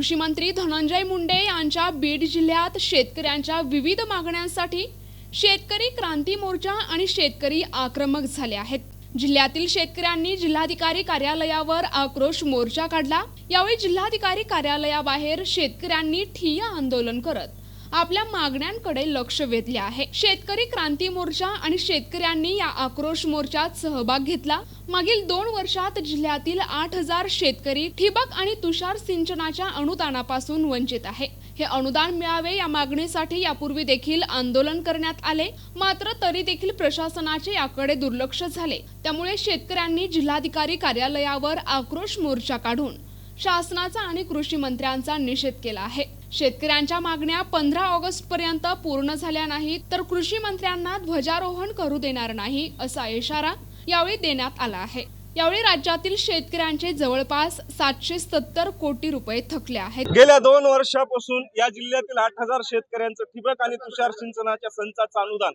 कृषी मंत्री धनंजय मुंडे यांच्या बीड जिल्ह्यात शेतकऱ्यांच्या विविध मागण्यांसाठी शेतकरी क्रांती मोर्चा आणि शेतकरी आक्रमक झाले आहेत. जिल्ह्यातील शेतकऱ्यांनी जिल्हाधिकारी कार्यालयावर आक्रोश मोर्चा काढला. यावेळी जिल्हाधिकारी कार्यालयाबाहेर शेतकऱ्यांनी ठिय्या आंदोलन करत आपल्या मागण्यांकडे लक्ष वेधले आहे. शेतकरी क्रांती मोर्चा आणि शेतकऱ्यांनी या आक्रोश मोर्चात सहभाग घेतला. मागील दोन वर्षात जिल्ह्यातील आठ हजार शेतकरी ठिबक आणि तुषार सिंचनाच्या अनुदानापासून वंचित आहे. हे अनुदान मिळावे या मागणीसाठी यापूर्वी देखील आंदोलन करण्यात आले. मात्र तरी देखील प्रशासनाचे याकडे दुर्लक्ष झाले. त्यामुळे शेतकऱ्यांनी जिल्हाधिकारी कार्यालयावर आक्रोश मोर्चा काढून शासनाचा आणि कृषी मंत्र्यांचा निषेध केला आहे. शेतकऱ्यांच्या मागण्या पंधरा ऑगस्ट पर्यंत पूर्ण झाल्या नाहीत तर कृषी मंत्र्यांना ध्वजारोहण करू देणार नाही असा इशारा यावेळी देण्यात आला आहे. यावेळी राज्यातील शेतकऱ्यांचे जवळपास सातशे सत्तर कोटी रुपये थकले आहेत. गेल्या दोन वर्षापासून या जिल्ह्यातील आठ हजार शेतकऱ्यांचं ठिबक आणि तुषार सिंचनाच्या संचाचं अनुदान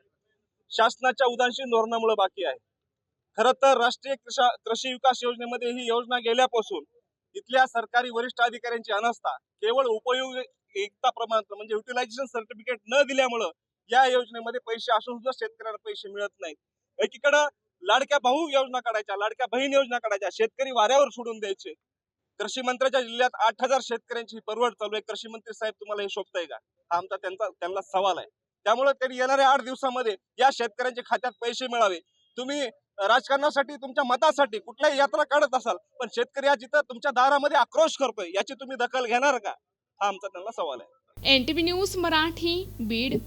शासनाच्या उदासीन धोरणामुळे बाकी आहे. खरं तर राष्ट्रीय कृषी विकास योजनेमध्ये ही योजना गेल्यापासून इथल्या सरकारी वरिष्ठ अधिकाऱ्यांची अनास्था केवळ एकता प्रमाणपत्र म्हणजे युटिलायझेशन सर्टिफिकेट न दिल्यामुळं या योजनेमध्ये पैसे असून सुद्धा शेतकऱ्यांना पैसे मिळत नाहीत. एकीकडं लाडक्या भाऊ योजना काढायच्या लाडक्या बहीण योजना काढायच्या शेतकरी वाऱ्यावर सोडून द्यायचे. कृषी मंत्र्याच्या जिल्ह्यात आठ हजार शेतकऱ्यांची परवड चालू आहे. कृषी मंत्री साहेब तुम्हाला हे शोभताय का? हा आमचा त्यांचा त्यांना सवाल आहे. त्यामुळे त्यांनी येणाऱ्या आठ दिवसामध्ये या शेतकऱ्यांच्या खात्यात पैसे मिळावे. तुम्ही राजकारणासाठी तुमच्या मतासाठी कुठल्याही यात्रा काढत असाल पण शेतकरी हा जिथं तुमच्या दारामध्ये आक्रोश करतोय याची तुम्ही दखल घेणार का? हा आमचा त्यांना सवाल आहे. N V news Marathi Beed.